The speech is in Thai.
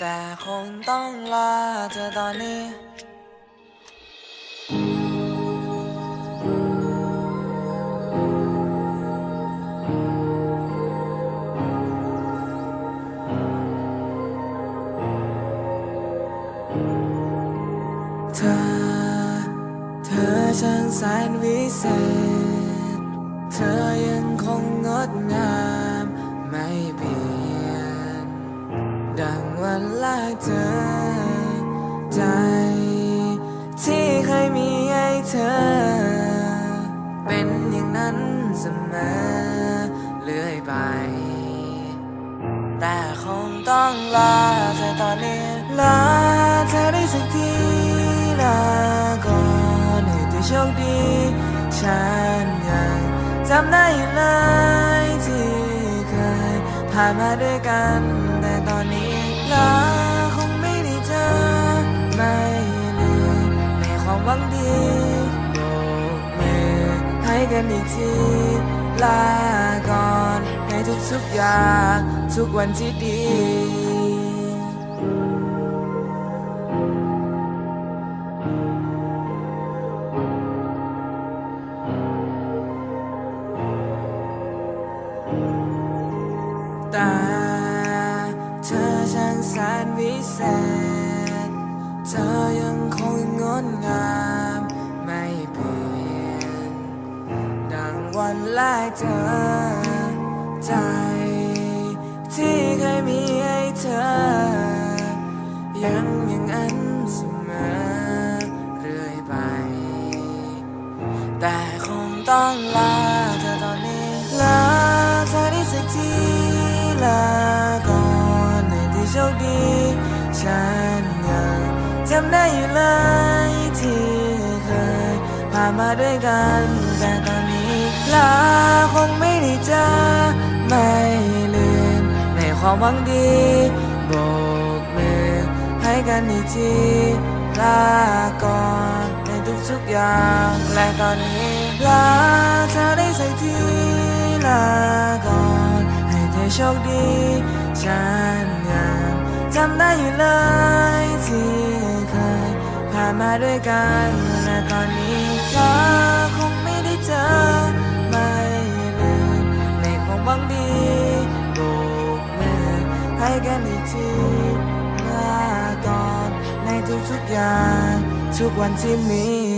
แต่คงต้องลาเธอตอนนี้ เธอ เธอช่างแสนวิเศษ เธอยังคงงดงาม กเจอใจ ที่เคยมีให้เธอ เป็นอย่างนั้นเสมอเรื่อยไป แต่คงต้องลาเธอตอนนี้ลาเธอได้สักทีลาก่อนให้เธอโชคดี ฉันยังจำได้เลยที่เคยผ่านมาด้วยกันแต่ตอนนี้ลา กันอีกทีลาก่อนให้ทุกทุกๆอย่างทุกวันที่ดีแต่เธอช่างแสนวิเศษ เธอยังคงงดงาม ดังวันแรกเจอใจ ที่เคยมีให้เธอ ยังอย่างนั้นเสมอเรื่อยไป แต่คงต้องลาเธอตอนนี้ลาเธอได้สักทีลาก่อนในที่โชคดี ฉันยังจำได้อยู่เลยที่ ผ่านมาด้วยกันแต่ตอนนี้ลาคงไม่ได้เจอไม่ลืม ในความหวังดีโบกมือให้กันอีกทีลาก่อนในทุกๆอย่างและตอนนี้ลาเธอได้สักทีลาก่อนให้เธอโชคดี ฉันยังจำได้อยู่เลยที่ มาด้วยกันและตอนนี้ก็คงไม่ได้เจอ ไม่ลืมในความหวังดีโบกมือให้กันอีกทีเมื่อก่อนในทุกๆอย่างทุกวันที่มี